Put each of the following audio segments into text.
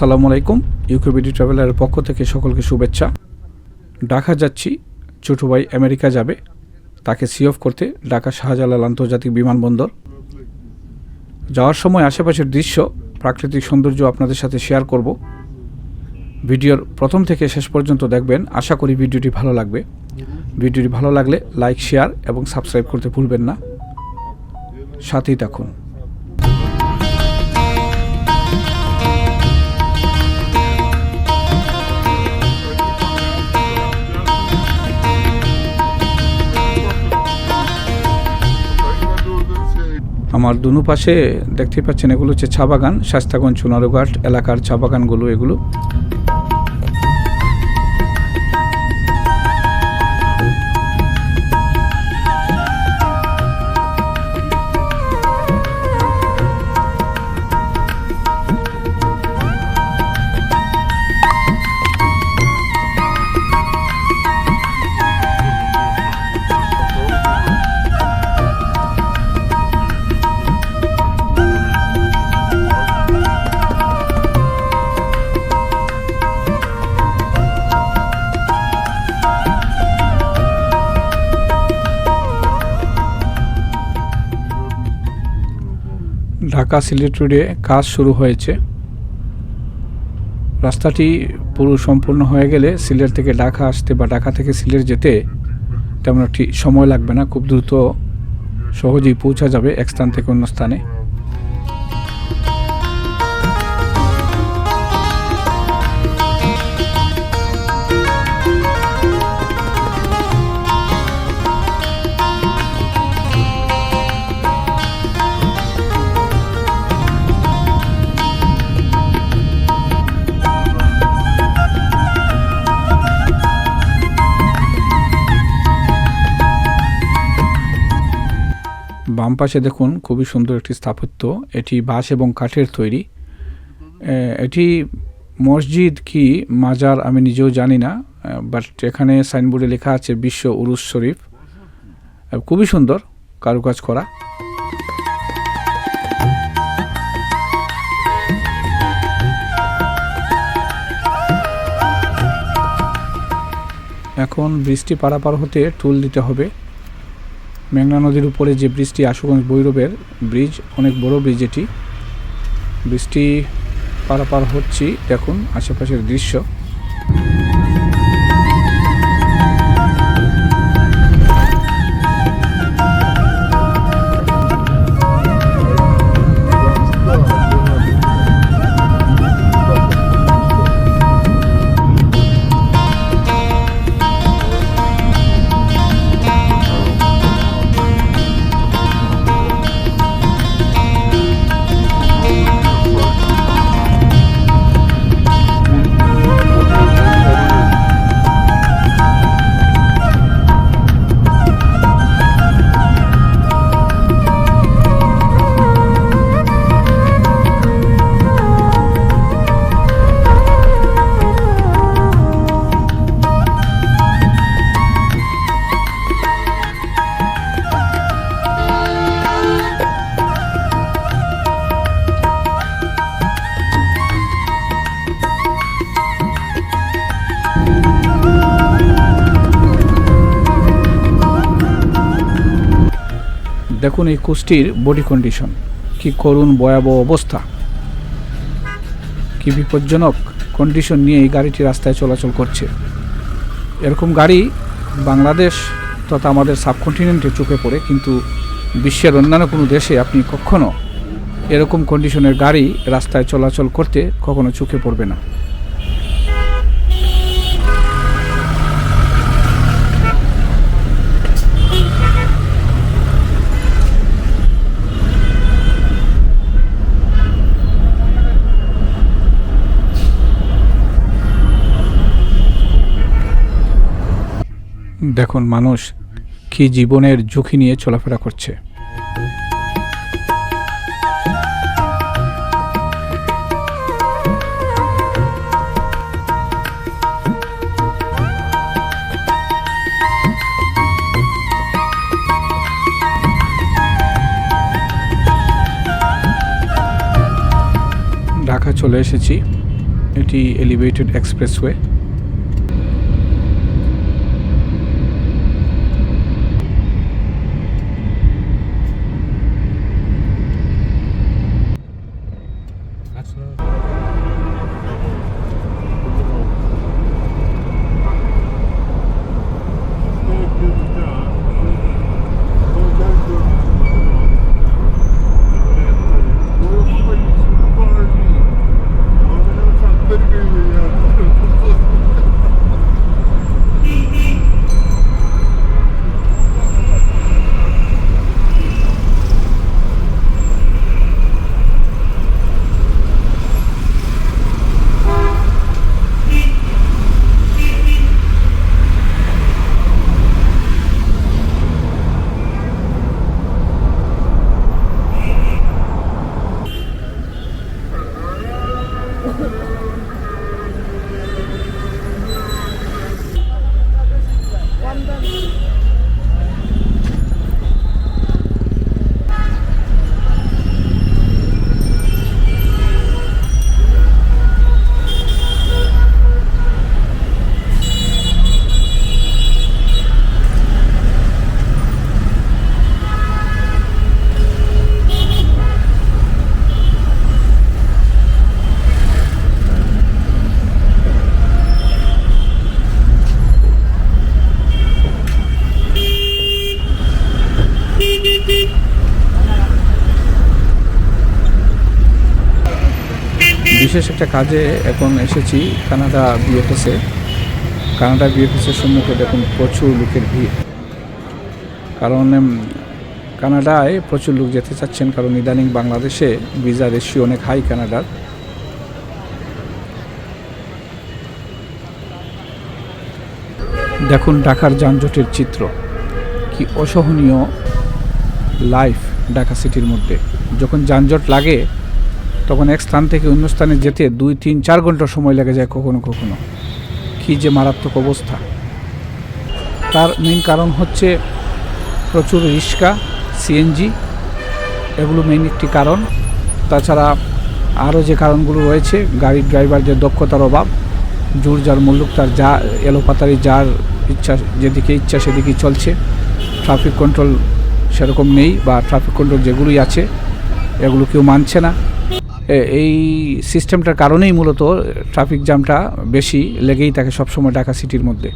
আসসালামু আলাইকুম ইউকেবিডি ট্রাভেলারের পক্ষ থেকে সকলকে শুভেচ্ছা। ঢাকা যাচ্ছি, ছোটো ভাই আমেরিকা যাবে, তাকে সি অফ করতে ঢাকা শাহজালাল আন্তর্জাতিক বিমানবন্দর। যাওয়ার সময় আশেপাশের দৃশ্য, প্রাকৃতিক সৌন্দর্য আপনাদের সাথে শেয়ার করব। ভিডিওর প্রথম থেকে শেষ পর্যন্ত দেখবেন, আশা করি ভিডিওটি ভালো লাগবে। ভিডিওটি ভালো লাগলে লাইক শেয়ার এবং সাবস্ক্রাইব করতে ভুলবেন না। সাথেই থাকুন। আমার দুনু পাশে দেখতে পাচ্ছেন, এগুলো হচ্ছে চা বাগান শাস্তাগঞ্জ চুনারুঘাট এলাকার চা বাগানগুলো, এগুলো। ঢাকা সিলেট রোডে কাজ শুরু হয়েছে। রাস্তাটি পুরো সম্পূর্ণ হয়ে গেলে সিলেট থেকে ঢাকা আসতে বা ঢাকা থেকে সিলেট যেতে তেমন একটি সময় লাগবে না। খুব দ্রুত সহজেই পৌঁছা যাবে এক স্থান থেকে অন্য স্থানে। বাম পাশে দেখুন, খুবই সুন্দর একটি স্থাপত্য। এটি বাঁশ এবং কাঠের তৈরি। এটি মসজিদ কি মাজার আমি নিজেও জানি না, বাট এখানে সাইনবোর্ডে লেখা আছে বিশ্ব উরুস শরীফ। খুবই সুন্দর কারুকাজ করা। এখন বৃষ্টি পারাপার হতে টুল দিতে হবে। মেঘনা নদীর উপরে যে ব্রিজটি আশুগঞ্জ বৈরবের ব্রিজ, অনেক বড় ব্রিজ এটি। বৃষ্টি পারাপার হচ্ছি, দেখুন, আশেপাশের দৃশ্য। দেখুন এই কুষ্টির বডি কন্ডিশন কি করুণ ভয়াবহ অবস্থা। কি বিপজ্জনক কন্ডিশন নিয়ে এই গাড়িটি রাস্তায় চলাচল করছে। এরকম গাড়ি বাংলাদেশ তথা আমাদের সাবকন্টিনেন্টে চোখে পড়ে, কিন্তু বিশ্বের অন্যান্য কোনো দেশে আপনি কখনো এরকম কন্ডিশনের গাড়ি রাস্তায় চলাচল করতে কখনো চোখে পড়বে না। দেখুন মানুষ কি জীবনের ঝুঁকি নিয়ে চলাফেরা করছে। ঢাকা চলে এসেছি এটি এলিভেটেড এক্সপ্রেসওয়ে বিশেষ একটা কাজে এখন এসেছি কানাডা বিএফএসে। কানাডা বিএফএসের সম্মুখে দেখুন প্রচুর লোকের ভিড়। কারণ কানাডায় প্রচুর লোক যেতে চাচ্ছেন কারণ ইদানিং বাংলাদেশে ভিসা রেশিও অনেক হাই কানাডার। দেখুন ঢাকার যানজটের চিত্র। কি অসহনীয় লাইফ ঢাকা সিটির মধ্যে। যখন যানজট লাগে তখন এক স্থান থেকে অন্য স্থানে যেতে দুই, তিন, চার ঘণ্টা সময় লেগে যায় কখনো কখনো। কী যে মারাত্মক অবস্থা। তার মেইন কারণ হচ্ছে প্রচুর রিক্সা সিএনজি এগুলো মেইন একটি কারণ। তাছাড়া আরও যে কারণগুলো রয়েছে, গাড়ির ড্রাইভারদের দক্ষতার অভাব, জোর যার মুল্লুক তার যা এলোপাতারি যার ইচ্ছা, যেদিকে ইচ্ছা সেদিকেই চলছে। ট্রাফিক কন্ট্রোল সেরকম নেই বা ট্রাফিক কন্ট্রোল যেগুলোই আছে, এগুলো কেউ মানছে না। এই সিস্টেমটার কারণেই মূলত ট্রাফিক জ্যামটা বেশি লেগেই থাকে সবসময় ঢাকা সিটির মধ্যে।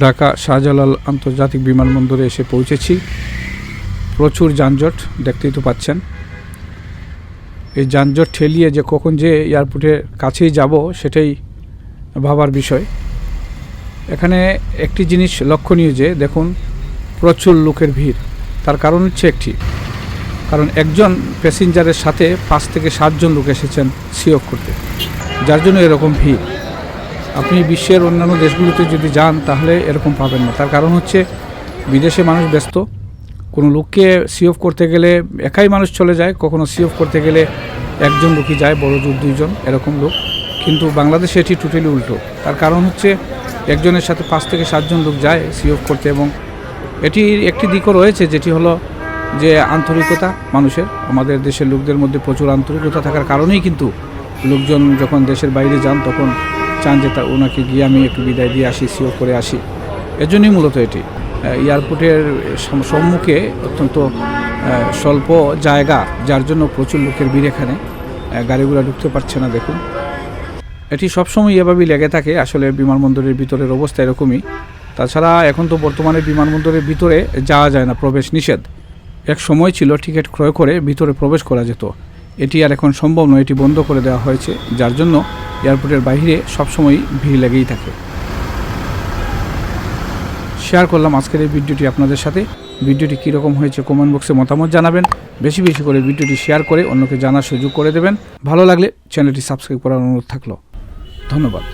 ঢাকা শাহজালাল আন্তর্জাতিক বিমানবন্দরে এসে পৌঁছেছি। প্রচুর যানজট দেখতেই তো পাচ্ছেন। এই যানজট ঠেলিয়ে যে কখন যে এয়ারপোর্টের কাছেই যাব, সেটাই ভাবার বিষয়। এখানে একটি জিনিস লক্ষণীয় যে, দেখুন, প্রচুর লোকের ভিড়। তার কারণ হচ্ছে একটি। কারণ একজন প্যাসেঞ্জারের সাথে পাঁচ থেকে সাতজন লোক এসেছেন সিওফ করতে। যার জন্য এরকম ভিড়। আপনি বিশ্বের অন্যান্য দেশগুলোতে যদি যান, তাহলে এরকম পাবেন না। তার কারণ হচ্ছে, বিদেশে মানুষ ব্যস্ত। কোনো লোককে সিওফ করতে গেলে একাই মানুষ চলে যায়। কখনো সিওফ করতে গেলে একজন লোকই যায়, বড় জোর দুইজন, এরকম লোক। কিন্তু বাংলাদেশে এটি টোটালি উল্টো। তার কারণ হচ্ছে, একজনের সাথে পাঁচ থেকে সাতজন লোক যায় সিওফ করতে এবং এটির একটি দিকও রয়েছে, যেটি হলো যে আন্তরিকতা মানুষের। আমাদের দেশের লোকদের মধ্যে প্রচুর আন্তরিকতা থাকার কারণেই কিন্তু লোকজন যখন দেশের বাইরে যান, তখন চান যে তা ওনাকে গিয়ে আমি একটু বিদায় দিয়ে আসি, সিও করে আসি। এজন্যই মূলত এটি। এয়ারপোর্টের সম্মুখে অত্যন্ত স্বল্প জায়গা, যার জন্য প্রচুর লোকের ভিড় এখানে। গাড়িগুলো ঢুকতে পারছে না, দেখুন। এটি সবসময় এভাবেই লেগে থাকে, আসলে বিমানবন্দরের ভিতরের অবস্থা এরকমই। তাছাড়া এখন তো বর্তমানে বিমানবন্দরের ভিতরে যাওয়া যায় না, প্রবেশ নিষেধ। এক সময় ছিল টিকিট ক্রয় করে ভিতরে প্রবেশ করা যেত। এটি আর এখন সম্ভব নয়, এটি বন্ধ করে দেওয়া হয়েছে, যার জন্য এয়ারপোর্টের বাইরে সবসময়ই ভিড় লেগেই থাকে। শেয়ার করলাম আজকের এই ভিডিওটি আপনাদের সাথে। ভিডিওটি কীরকম হয়েছে কমেন্ট বক্সে মতামত জানাবেন। বেশি বেশি করে ভিডিওটি শেয়ার করে অন্যকে জানার সুযোগ করে দেবেন। ভালো লাগলে চ্যানেলটি সাবস্ক্রাইব করার অনুরোধ থাকল। ধন্যবাদ।